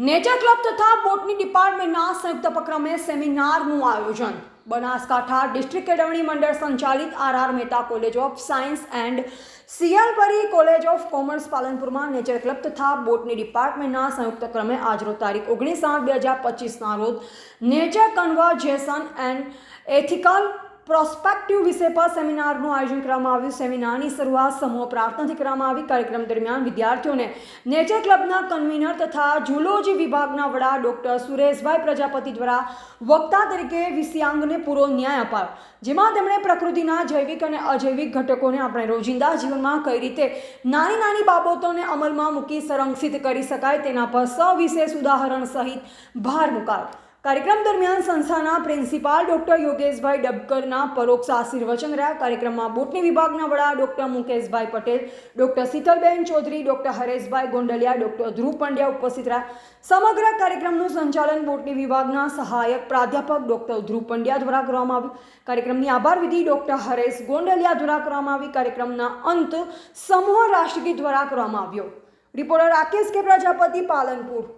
Nature club તથા botany ડિપાર્ટમેન્ટના સંયુક્ત ઉપક્રમે સેમિનારનું આયોજન. બનાસકાંઠા ડિસ્ટ્રિક્ટ કેળવણી મંડળ સંચાલિત R R Mehta college of science and Siyalpari college of commerce પાલનપુરમાં nature club તથા બોટની ડિપાર્ટમેન્ટના સંયુક્ત ક્રમે આજરો તારીખ ઓગણીસ આઠ બે હજાર પચીસના રોજ nature conversation and ethical prospective વિષય પર સેમિનારનું આયોજન કરવામાં આવ્યું. સેમિનારની શરૂઆત સમૂહ પ્રાર્થનાથી કરવામાં આવી. કાર્યક્રમ દરમિયાન વિદ્યાર્થીઓને નેચર ક્લબના કન્વીનર તથા ઝૂલોજી વિભાગના વડા ડોક્ટર સુરેશભાઈ પ્રજાપતિ દ્વારા વક્તા તરીકે વિષયાંગને પૂરો ન્યાય અપાયો. જેમાં તેમણે પ્રકૃતિના જૈવિક અને અજૈવિક ઘટકોને આપણે રોજિંદા જીવનમાં કઈ રીતે નાની નાની બાબતોને અમલમાં મૂકી સંરક્ષિત કરી શકાય તેના પર સવિશેષ ઉદાહરણ સહિત ભાર મુકાયો. કાર્યક્રમ દરમિયાન સંસ્થાના પ્રિન્સિપાલ ડોક્ટર યોગેશભાઈ ડબકરના પરોક્ષ આશીર્વચન રહ્યા. કાર્યક્રમમાં બોટની વિભાગના વડા doctor Mukeshbhai Patel, doctor Shitalben Chaudhary, doctor Hareshbhai Gondaliya, doctor Dhruv Pandya ઉપસ્થિત રહ્યા. સમગ્ર કાર્યક્રમનું સંચાલન બોટની વિભાગના સહાયક પ્રાધ્યાપક ડોક્ટર ધ્રુવ પંડ્યા દ્વારા કરવામાં આવ્યું. કાર્યક્રમની આભાર વિધિ ડોક્ટર હરેશ ગોંડલિયા દ્વારા કરવામાં આવી. કાર્યક્રમના અંત સમૂહ રાષ્ટ્રગીત દ્વારા કરવામાં આવ્યો. રિપોર્ટર રાકેશ કે પ્રજાપતિ પાલનપુર.